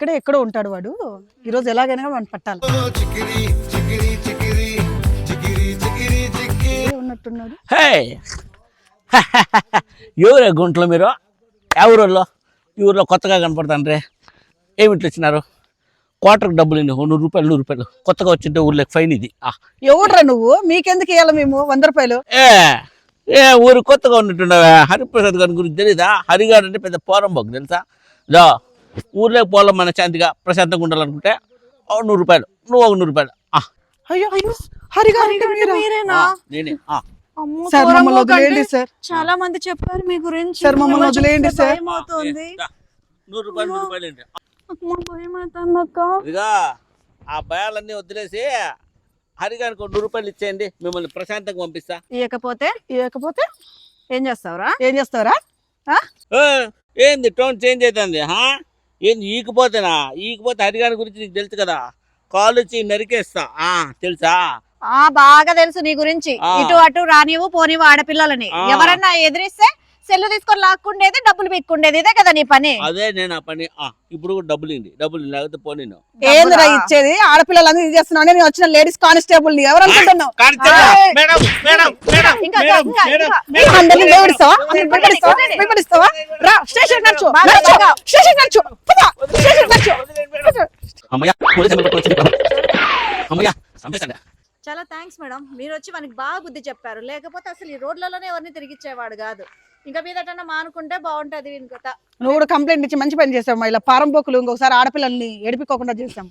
ఇక్కడే ఎక్కడో ఉంటాడు వాడు. ఈ రోజు ఎలాగైనా మనం పట్టాలి. ఉన్నట్టున్నాడు? హే ఎవరే గుంట్లో మీరు? ఎవరోళ్ళు ఈ ఊర్లో కొత్తగా కనపడతాండ్రే ఏమిట్లు వచ్చినారు క్వార్టర్కి డబ్బులు ఇన్ని. ఓ నూరు రూపాయలు నూరు రూపాయలు. కొత్తగా వచ్చింటే ఊర్లోకి ఫైన్ ఇది. ఎవడ్రా నువ్వు? మీకెందుకు ఇవ్వాలి మేము? వంద రూపాయలు. ఏ ఏ ఊరు కొత్తగా ఉన్నట్టున్నావా. హరిప్రసాద్ గారి గురించి తెలీదా? హరిగారు అంటే పెద్ద పోరంబోకు తెలుసా? దా. ఊర్లోకి పోలం మన శాంతిగా ప్రశాంతంగా ఉండాలనుకుంటే నూరు రూపాయలు. నువ్వు ఒక నూరు రూపాయలు. ఆ, అయ్యో అయ్యో హరిగా అంటే మీరా? మీరేనా? ఆ, నేనే. ఆ. అమ్మో, సార్ ఘోరంగా మమ్మల్ని వదిలేయండి కంటే సార్. చాలా మంది చెప్పారు మీ గురించి. సార్, మమ్మల్ని ఏమో వదిలేయండి చెప్తే సార్. భయం అవుతుంది దా, నూరు రూపాయలు నూరు రూపాయలు ఏంటి? అమ్మో, భయం అవుతుంది అక్క ఇదిగా ఆ భయాలన్నీ వదిలేసి హరిగానికి ఒక నూరు రూపాయలు ఇచ్చేయండి. మిమ్మల్ని ప్రశాంతంగా పంపిస్తా. ఇవ్వకపోతే ఇవ్వకపోతే ఏం చేస్తావురా? ఏం చేస్తావరా? ఏంది టోన్ చేంజ్ అవుతుంది హా ఏంది ఈకపోతేనా? ఈకపోతే హరిగాని గురించి నీకు తెలుసు కదా. కాలు వచ్చి నరికేస్తా. ఆ తెలుసా? ఆ బాగా తెలుసు నీ గురించి. ఇటు అటు రానివ్వు పోనివ్వు ఆడపిల్లలని. ఎవరన్నా ఎదిరిస్తే సెల్లు తీసుకొని లాక్కుండేది డబ్బులు పీక్కుండేది ఇదే కదా నీ పని. అదే నేను ఆ పని ఆ ఇప్పుడు కూడా డబ్బులు ఇండి డబ్బులు ఇండి, లేకపోతే పోనీ ఏందిరా డబ్బులా? ఇచ్చేది? ఆడపిల్లలందరూ ఇది చేస్తున్నావు నేను వచ్చిన లేడీస్ కానిస్టేబుల్ని ఎవరు అనుకుంటున్నావు? ఏయ్. మేడం మేడం మేడం ఇంకా, మేడం, ఇంకా, మేడం, ఇంకా. మేడం. అందరినీ భయపడిస్తావా అందరినీ వదిలేయండి, భయపడిస్తావా వదిలేయండి. భయపడిస్తావా రా స్టేషన్ నడుచు. స్టేషన్ నడుచు. చాలా థ్యాంక్స్ మేడం మీరు వచ్చి మనకి బాగా బుద్ధి చెప్పారు. లేకపోతే అసలు ఈ రోడ్లలోనే ఎవరిని తిరిగిచ్చేవాడు కాదు. ఇంకా మీదటన్నా మానుకుంటే బాగుంటది ఇంకొక నువ్వు కూడా కంప్లైంట్ ఇచ్చి మంచి పని చేసావు ఇలా పారంపోకులు ఇంకొకసారి ఆడపిల్లల్ని ఏడిపికోకుండా చేసాం.